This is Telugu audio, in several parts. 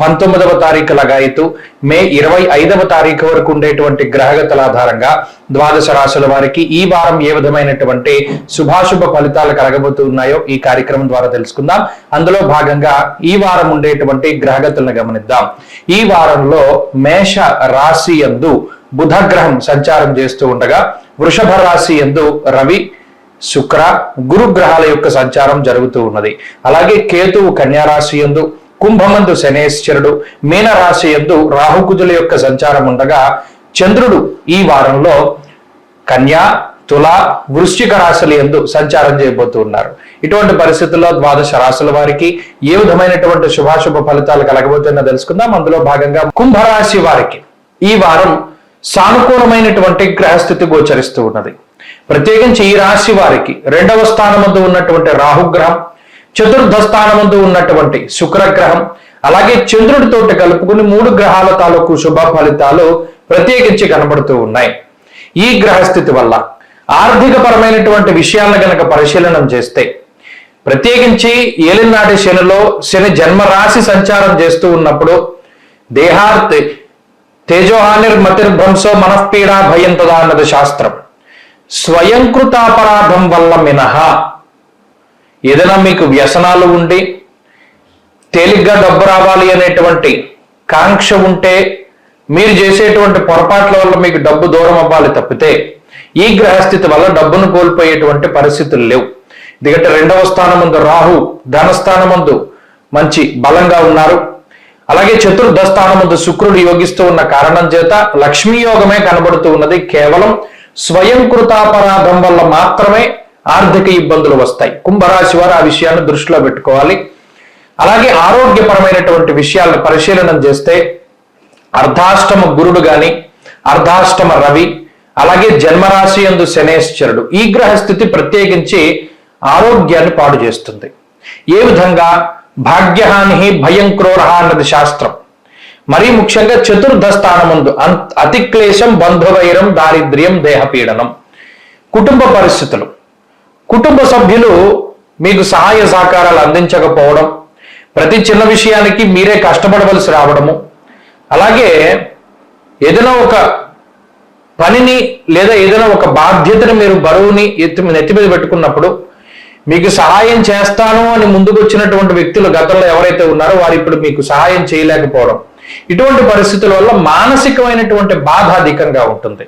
పంతొమ్మిదవ తారీఖు లగాయతు మే ఇరవై ఐదవ తారీఖు వరకు ఉండేటువంటి గ్రహగతుల ఆధారంగా ద్వాదశ రాశుల వారికి ఈ వారం ఏ విధమైనటువంటి శుభాశుభ ఫలితాలు కలగబోతున్నాయో ఈ కార్యక్రమం ద్వారా తెలుసుకుందాం. అందులో భాగంగా ఈ వారం ఉండేటువంటి గ్రహగతులను గమనిద్దాం. ఈ వారంలో మేష రాశి యందు బుధ గ్రహం సంచారం చేస్తూ ఉండగా వృషభ రాశి యందు రవి శుక్ర గురు గ్రహాల యొక్క సంచారం జరుగుతూ ఉన్నది. అలాగే కేతువు కన్యారాశి యందు కుంభమందు శనేశ్వరుడు మీనరాశి యందు రాహుకుజుల యొక్క సంచారం ఉండగా చంద్రుడు ఈ వారంలో కన్యా తుల వృశ్చిక రాశుల ఎందు సంచారం చేయబోతూ ఉన్నారు. ఇటువంటి పరిస్థితుల్లో ద్వాదశ రాశుల వారికి ఏ విధమైనటువంటి శుభాశుభ ఫలితాలు కలగబోతున్నా తెలుసుకుందాం. అందులో భాగంగా కుంభరాశి వారికి ఈ వారం సానుకూలమైనటువంటి గ్రహస్థితి గోచరిస్తూ ఉన్నది. ప్రత్యేకించి ఈ రాశి వారికి రెండవ స్థానమందు ఉన్నటువంటి రాహుగ్రహం చతుర్థ స్థానమందు ఉన్నటువంటి శుక్రగ్రహం అలాగే చంద్రుడితో కలుపుకుని మూడు గ్రహాల తాలూకు శుభ ఫలితాలు ప్రత్యేకించి కనబడుతూ ఉన్నాయి. ఈ గ్రహస్థితి వల్ల ఆర్థిక పరమైనటువంటి విషయాలను గనక పరిశీలనం చేస్తే ప్రత్యేకించి ఏలినాటి శనిలో శని జన్మరాశి సంచారం చేస్తూ ఉన్నప్పుడు దేహార్తి తేజోహానిర్మతిర్భ్రంశో మనఃపీడా భయం తదా అన్నది శాస్త్రం. స్వయంకృతాపరాధం వల్ల మినహా ఏదైనా మీకు వ్యసనాలు ఉండి తేలిగ్గా డబ్బు రావాలి అనేటువంటి కాంక్ష ఉంటే మీరు చేసేటువంటి పొరపాట్ల వల్ల మీకు డబ్బు దూరం అవ్వాలి తప్పితే ఈ గ్రహస్థితి వల్ల డబ్బును కోల్పోయేటువంటి పరిస్థితులు లేవు. ఎందుకంటే రెండవ స్థానముందు రాహు ధనస్థానమందు మంచి బలంగా ఉన్నారు. అలాగే చతుర్థ స్థానముందు శుక్రుడు యోగిస్తూ ఉన్న కారణం చేత లక్ష్మీ యోగమే కనబడుతూ ఉన్నది. కేవలం స్వయంకృతాపరాధం వల్ల మాత్రమే ఆర్థిక ఇబ్బందులు వస్తాయి. కుంభరాశి వారు ఆ విషయాన్ని దృష్టిలో పెట్టుకోవాలి. అలాగే ఆరోగ్యపరమైనటువంటి విషయాలను పరిశీలనం చేస్తే అర్ధాష్టమ గురుడు గాని అర్ధాష్టమ రవి అలాగే జన్మరాశి ఎందు శనేశ్వరుడు ఈ గ్రహ స్థితి ప్రత్యేకించి ఆరోగ్యాన్ని పాడు చేస్తుంది. ఏ విధంగా? భాగ్యహాని భయం క్రోర అన్నది శాస్త్రం. మరీ ముఖ్యంగా చతుర్థ స్థానముందు అతిక్లేశం బంధువైరం దారిద్ర్యం దేహపీడనం. కుటుంబ పరిస్థితులు. కుటుంబ సభ్యులు మీకు సహాయ సహకారాలు అందించకపోవడం ప్రతి చిన్న విషయానికి మీరే కష్టపడవలసి రావడము అలాగే ఏదైనా ఒక పనిని లేదా ఏదైనా ఒక బాధ్యతను మీరు బరువుని ఎత్తి నెత్తి మీద పెట్టుకున్నప్పుడు మీకు సహాయం చేస్తాను అని ముందుకు వచ్చినటువంటి వ్యక్తులు గతంలో ఎవరైతే ఉన్నారో వారు ఇప్పుడు మీకు సహాయం చేయలేకపోవడం. ఇటువంటి పరిస్థితుల వల్ల మానసికమైనటువంటి బాధ అధికంగా ఉంటుంది.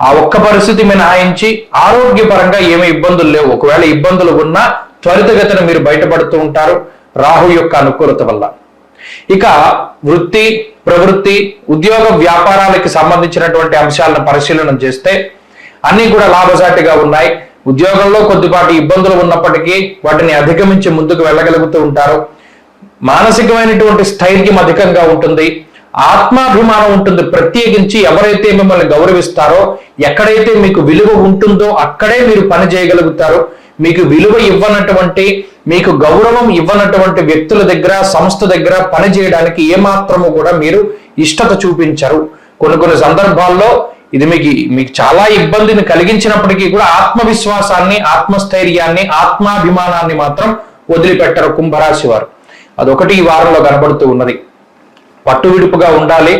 ఆ ఒక్క పరిస్థితి మినహాయించి ఆరోగ్యపరంగా ఏమి ఇబ్బందులు లేవు. ఒకవేళ ఇబ్బందులు ఉన్నా త్వరితగతిన మీరు బయటపడుతూ ఉంటారు. రాహు యొక్క అనుకూలత వల్ల. ఇక వృత్తి ప్రవృత్తి ఉద్యోగ వ్యాపారాలకి సంబంధించినటువంటి అంశాలను పరిశీలన చేస్తే అన్ని కూడా లాభసాటిగా ఉన్నాయి. ఉద్యోగంలో కొద్దిపాటి ఇబ్బందులు ఉన్నప్పటికీ వాటిని అధిగమించి ముందుకు వెళ్ళగలుగుతూ ఉంటారు. మానసికమైనటువంటి స్థైర్యం అధికంగా ఉంటుంది. ఆత్మాభిమానం ఉంటుంది ప్రత్యేకించి ఎవరైతే మిమ్మల్ని గౌరవిస్తారో ఎక్కడైతే మీకు విలువ ఉంటుందో అక్కడే మీరు పని చేయగలుగుతారు. మీకు విలువ ఇవ్వనటువంటి మీకు గౌరవం ఇవ్వనటువంటి వ్యక్తుల దగ్గర సంస్థ దగ్గర పని చేయడానికి ఏమాత్రము కూడా మీరు ఇష్టత చూపించరు. కొన్ని కొన్ని సందర్భాల్లో ఇది మీకు మీకు చాలా ఇబ్బందిని కలిగించినప్పటికీ కూడా ఆత్మవిశ్వాసాన్ని ఆత్మస్థైర్యాన్ని ఆత్మాభిమానాన్ని మాత్రం వదిలిపెట్టరు కుంభరాశి వారు. అదొకటి ఈ వారంలో కనబడుతూ ఉన్నది. పట్టు విడుపుగా ఉండాలి.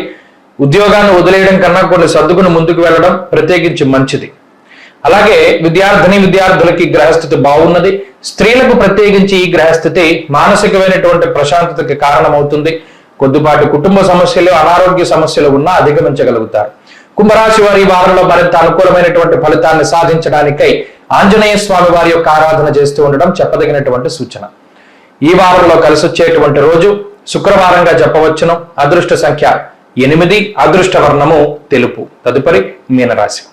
ఉద్యోగాన్ని వదిలేయడం కన్నా కొన్ని సర్దుకుని ముందుకు వెళ్ళడం ప్రత్యేకించి మంచిది. అలాగే విద్యార్థిని విద్యార్థులకి గ్రహస్థితి బాగున్నది. స్త్రీలకు ప్రత్యేకించి ఈ గ్రహస్థితి మానసికమైనటువంటి ప్రశాంతతకి కారణమవుతుంది. కొద్దిపాటి కుటుంబ సమస్యలు అనారోగ్య సమస్యలు ఉన్నా అధిగమించగలుగుతారు. కుంభరాశి వారి వారంలో మరింత అనుకూలమైనటువంటి ఫలితాన్ని సాధించడానికై ఆంజనేయ స్వామి వారి యొక్క ఆరాధన చేస్తూ ఉండడం చెప్పదగినటువంటి సూచన. ఈ వారంలో కలిసి వచ్చేటువంటి రోజు శుక్రవారంగా చెప్పవచ్చును అదృష్ట సంఖ్య ఎనిమిది అదృష్ట వర్ణము తెలుపు. తదుపరి మీనరాశి.